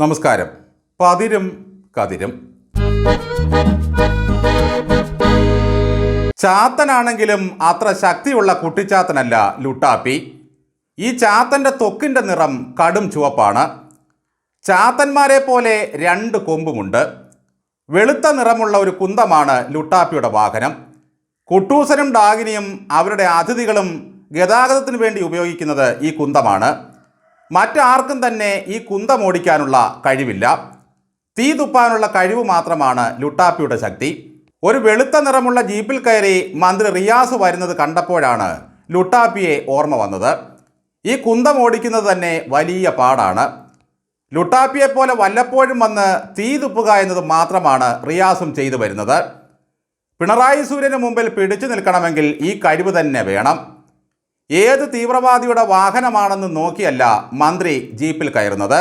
നമസ്കാരം. പതിരും കതിരും. ചാത്തനാണെങ്കിലും അത്ര ശക്തിയുള്ള കുട്ടിച്ചാത്തനല്ല ലുട്ടാപ്പി. ഈ ചാത്തന്റെ തൊക്കിന്റെ നിറം കടും ചുവപ്പാണ്. ചാത്തന്മാരെ പോലെ രണ്ട് കൊമ്പുമുണ്ട്. വെളുത്ത നിറമുള്ള ഒരു കുന്തമാണ് ലുട്ടാപ്പിയുടെ വാഹനം. കുട്ടൂസനും ഡാഗിനിയും അവരുടെ അതിഥികളും ഗതാഗതത്തിന് വേണ്ടി ഉപയോഗിക്കുന്നത് ഈ കുന്തമാണ്. മറ്റാർക്കും തന്നെ ഈ കുന്തം ഓടിക്കാനുള്ള കഴിവില്ല. തീ തുപ്പാനുള്ള കഴിവ് മാത്രമാണ് ലുട്ടാപ്പിയുടെ ശക്തി. ഒരു വെളുത്ത നിറമുള്ള ജീപ്പിൽ കയറി മന്ത്രി റിയാസ് വരുന്നത് കണ്ടപ്പോഴാണ് ലുട്ടാപ്പിയെ ഓർമ്മ വന്നത്. ഈ കുന്തം ഓടിക്കുന്നത് തന്നെ വലിയ പാടാണ്. ലുട്ടാപ്പിയെ പോലെ വല്ലപ്പോഴും വന്ന് തീ തുപ്പുക എന്നത് മാത്രമാണ് റിയാസും ചെയ്തു വരുന്നത്. പിണറായി സൂര്യന് മുമ്പിൽ പിടിച്ചു നിൽക്കണമെങ്കിൽ ഈ കഴിവ് തന്നെ വേണം. ഏത് തീവ്രവാദിയുടെ വാഹനമാണെന്ന് നോക്കിയല്ല മന്ത്രി ജീപ്പിൽ കയറുന്നത്.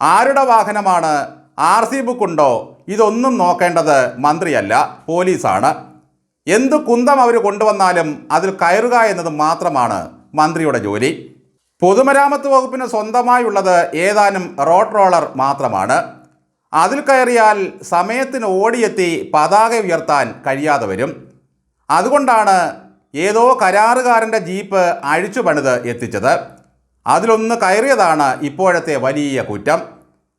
ആരുടെ വാഹനമാണ്? ആർ സി ബുക്കുണ്ടോ? ഇതൊന്നും നോക്കേണ്ടത് മന്ത്രിയല്ല പോലീസാണ്. എന്ത് കുന്തം അവർ കൊണ്ടുവന്നാലും അതിൽ കയറുക എന്നത് മാത്രമാണ് മന്ത്രിയുടെ ജോലി. പൊതുമരാമത്ത് വകുപ്പിന് സ്വന്തമായുള്ളത് ഏതാനും റോഡ് റോളർ മാത്രമാണ്. അതിൽ കയറിയാൽ സമയത്തിന് ഓടിയെത്തി പതാക ഉയർത്താൻ കഴിയാതെ വരും. അതുകൊണ്ടാണ് ഏതോ കരാറുകാരന്റെ ജീപ്പ് അഴിച്ചു പണിത് എത്തിച്ചത്. അതിലൊന്ന് കയറിയതാണ് ഇപ്പോഴത്തെ വലിയ കുറ്റം.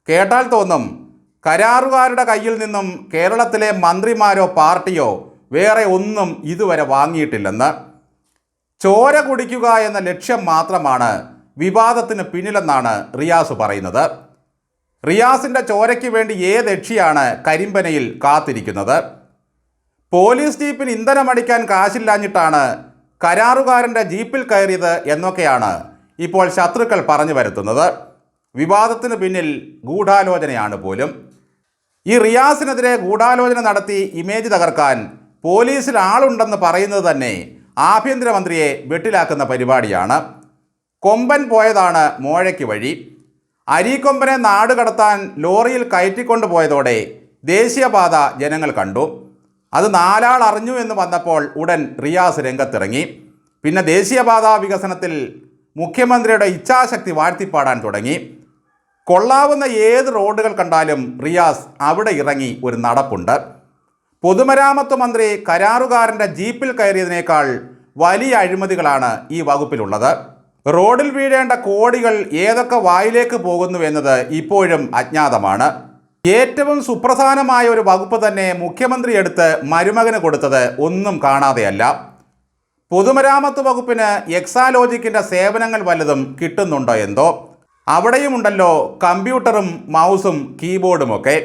കേട്ടാൽ തോന്നും കരാറുകാരുടെ കയ്യിൽ നിന്നും കേരളത്തിലെ മന്ത്രിമാരോ പാർട്ടിയോ വേറെ ഒന്നും ഇതുവരെ വാങ്ങിയിട്ടില്ലെന്ന്. ചോര കുടിക്കുക എന്ന ലക്ഷ്യം മാത്രമാണ് വിവാദത്തിന് പിന്നിലെന്നാണ് റിയാസ് പറയുന്നത്. റിയാസിന്റെ ചോരയ്ക്ക് വേണ്ടി ഏത് യക്ഷിയാണ് കരിമ്പനയിൽ കാത്തിരിക്കുന്നത്? പോലീസ് ജീപ്പിന് ഇന്ധനമടിക്കാൻ കാശില്ലാഞ്ഞിട്ടാണ് കരാറുകാരന്റെ ജീപ്പിൽ കയറിയത് എന്നൊക്കെയാണ് ഇപ്പോൾ ശത്രുക്കൾ പറഞ്ഞു വരുത്തുന്നത്. വിവാദത്തിന് പിന്നിൽ ഗൂഢാലോചനയാണ് പോലും. ഈ റിയാസിനെതിരെ ഗൂഢാലോചന നടത്തി ഇമേജ് തകർക്കാൻ പോലീസിൽ ആളുണ്ടെന്ന് പറയുന്നത് തന്നെ ആഭ്യന്തരമന്ത്രിയെ വെട്ടിലാക്കുന്ന പരിപാടിയാണ്. കൊമ്പൻ പോയതാണ് മോഴയ്ക്ക് വഴി. അരീക്കൊമ്പനെ നാട് കടത്താൻ ലോറിയിൽ കയറ്റിക്കൊണ്ടുപോയതോടെ ദേശീയപാത ജനങ്ങൾ കണ്ടു. അത് നാലാൾ അറിഞ്ഞു എന്ന് വന്നപ്പോൾ ഉടൻ റിയാസ് രംഗത്തിറങ്ങി. പിന്നെ ദേശീയപാത വികസനത്തിൽ മുഖ്യമന്ത്രിയുടെ ഇച്ഛാശക്തി വാഴ്ത്തിപ്പാടാൻ തുടങ്ങി. കൊള്ളാവുന്ന ഏത് റോഡുകൾ കണ്ടാലും റിയാസ് അവിടെ ഇറങ്ങി ഒരു നടപ്പുണ്ട്. പൊതുമരാമത്ത് മന്ത്രി കരാറുകാരന്റെ ജീപ്പിൽ കയറിയതിനേക്കാൾ വലിയ അഴിമതികളാണ് ഈ വകുപ്പിലുള്ളത്. റോഡിൽ വീഴേണ്ട കോടികൾ ഏതൊക്കെ വായിലേക്ക് പോകുന്നു എന്നത് ഇപ്പോഴും അജ്ഞാതമാണ്. ഏറ്റവും സുപ്രധാനമായ ഒരു വകുപ്പ് തന്നെ മുഖ്യമന്ത്രി എടുത്ത് മരുമകന് കൊടുത്തത് ഒന്നും കാണാതെയല്ല. പൊതുമരാമത്ത് വകുപ്പിന് എക്സാലോജിക്കിന്റെ സേവനങ്ങൾ വല്ലതും കിട്ടുന്നുണ്ടോ എന്തോ? അവിടെയുമുണ്ടല്ലോ കമ്പ്യൂട്ടറും മൗസും കീബോർഡുമൊക്കെ.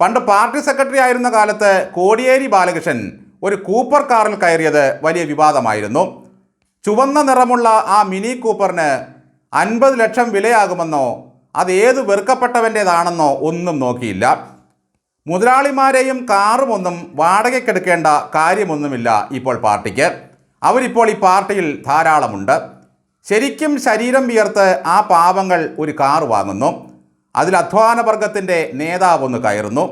പണ്ട് പാർട്ടി സെക്രട്ടറി ആയിരുന്ന കാലത്ത് കോടിയേരി ബാലകൃഷ്ണൻ ഒരു കൂപ്പർ കാറിൽ കയറിയത് വലിയ വിവാദമായിരുന്നു. ചുവന്ന നിറമുള്ള ആ മിനി കൂപ്പറിന് അൻപത് ലക്ഷം വിലയാകുമെന്നോ അത് ഏത് വെറുക്കപ്പെട്ടവന്റേതാണെന്നോ ഒന്നും നോക്കിയില്ല. മുതലാളിമാരെയും കാറുമൊന്നും വാടകയ്ക്കെടുക്കേണ്ട കാര്യമൊന്നുമില്ല ഇപ്പോൾ പാർട്ടിക്ക്. അവരിപ്പോൾ ഈ പാർട്ടിയിൽ ധാരാളമുണ്ട്. ശരിക്കും ശരീരം വിയർത്ത് ആ പാവങ്ങൾ ഒരു കാർ വാങ്ങുന്നു. അതിൽ അധ്വാന വർഗത്തിന്റെ നേതാവൊന്ന് കയറുന്നു.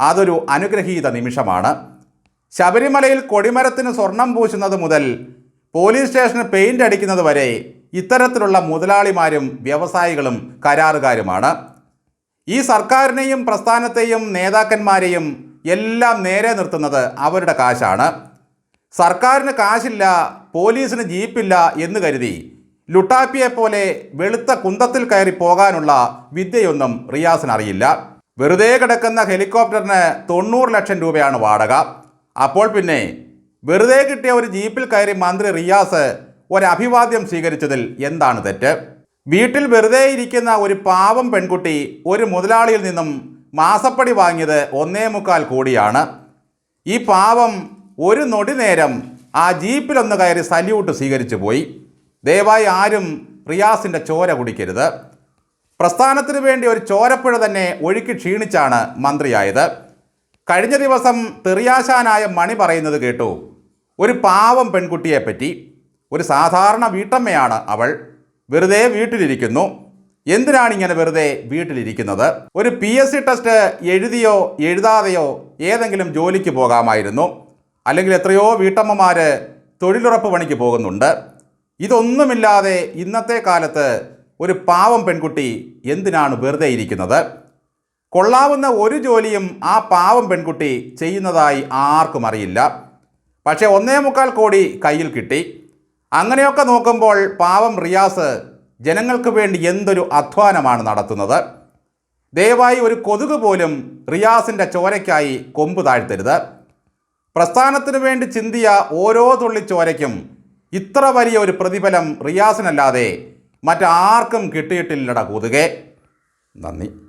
അതൊരു അനുഗ്രഹീത നിമിഷമാണ്. ശബരിമലയിൽ കൊടിമരത്തിന് സ്വർണം പൂശുന്നത് മുതൽ പോലീസ് സ്റ്റേഷന് പെയിന്റ് അടിക്കുന്നത് വരെ ഇത്തരത്തിലുള്ള മുതലാളിമാരും വ്യവസായികളും കരാറുകാരുമാണ്. ഈ സർക്കാരിനെയും പ്രസ്ഥാനത്തെയും നേതാക്കന്മാരെയും എല്ലാം നേരെ നിർത്തുന്നത് അവരുടെ കാശാണ്. സർക്കാരിന് കാശില്ല പോലീസിന് ജീപ്പില്ല എന്ന് കരുതി ലുട്ടാപ്പിയെ പോലെ വെളുത്ത കുന്തത്തിൽ കയറി പോകാനുള്ള വിദ്യയൊന്നും റിയാസിന് അറിയില്ല. വെറുതെ കിടക്കുന്ന ഹെലികോപ്റ്ററിന് തൊണ്ണൂറ് ലക്ഷം രൂപയാണ് വാടക. അപ്പോൾ പിന്നെ വെറുതെ കിട്ടിയ ഒരു ജീപ്പിൽ കയറി മന്ത്രി റിയാസ് ഒരു അഭിവാദ്യം സ്വീകരിച്ചതിൽ എന്താണ് തെറ്റ്? വീട്ടിൽ വെറുതെ ഇരിക്കുന്ന ഒരു പാവം പെൺകുട്ടി ഒരു മുതലാളിയിൽ നിന്നും മാസപ്പടി വാങ്ങിയത് ഒന്നേ മുക്കാൽ കോടിയാണ്. ഈ പാവം ഒരു നൊടി നേരം ആ ജീപ്പിലൊന്ന് കയറി സല്യൂട്ട് സ്വീകരിച്ചു പോയി. ദയവായി ആരും റിയാസിന്റെ ചോര കുടിക്കരുത്. പ്രസ്ഥാനത്തിന് വേണ്ടി ഒരു ചോരപ്പുഴ തന്നെ ഒഴുക്കി ക്ഷീണിച്ചാണ് മന്ത്രിയായത്. കഴിഞ്ഞ ദിവസം തെറിയാശാനായ മണി പറയുന്നത് കേട്ടു. ഒരു പാവം പെൺകുട്ടിയെപ്പറ്റി. ഒരു സാധാരണ വീട്ടമ്മയാണ് അവൾ. വെറുതെ വീട്ടിലിരിക്കുന്നു. എന്തിനാണ് ഇങ്ങനെ വെറുതെ വീട്ടിലിരിക്കുന്നത്? ഒരു പി എസ് സി ടെസ്റ്റ് എഴുതിയോ എഴുതാതെയോ ഏതെങ്കിലും ജോലിക്ക് പോകാമായിരുന്നു. അല്ലെങ്കിൽ എത്രയോ വീട്ടമ്മമാർ തൊഴിലുറപ്പ് പണിക്ക് പോകുന്നുണ്ട്. ഇതൊന്നുമില്ലാതെ ഇന്നത്തെ കാലത്ത് ഒരു പാവം പെൺകുട്ടി എന്തിനാണ് വെറുതെ ഇരിക്കുന്നത്? കൊള്ളാവുന്ന ഒരു ജോലിയും ആ പാവം പെൺകുട്ടി ചെയ്യുന്നതായി ആർക്കും അറിയില്ല. പക്ഷേ ഒന്നേ മുക്കാൽ കോടി കയ്യിൽ കിട്ടി. അങ്ങനെയൊക്കെ നോക്കുമ്പോൾ പാവം റിയാസ് ജനങ്ങൾക്ക് വേണ്ടി എന്തൊരു അധ്വാനമാണ് നടത്തുന്നത്? ദയവായി ഒരു കൊതുക് പോലും റിയാസിന്റെ ചോരയ്ക്കായി കൊമ്പ് താഴ്ത്തരുത്. പ്രസ്ഥാനത്തിനു വേണ്ടി ചിന്തിയ ഓരോ തുള്ളി ചോരയ്ക്കും ഇത്ര വലിയ ഒരു പ്രതിഫലം റിയാസിനല്ലാതെ മറ്റാർക്കും കിട്ടിയിട്ടില്ലട കൊതുകെ. നന്ദി.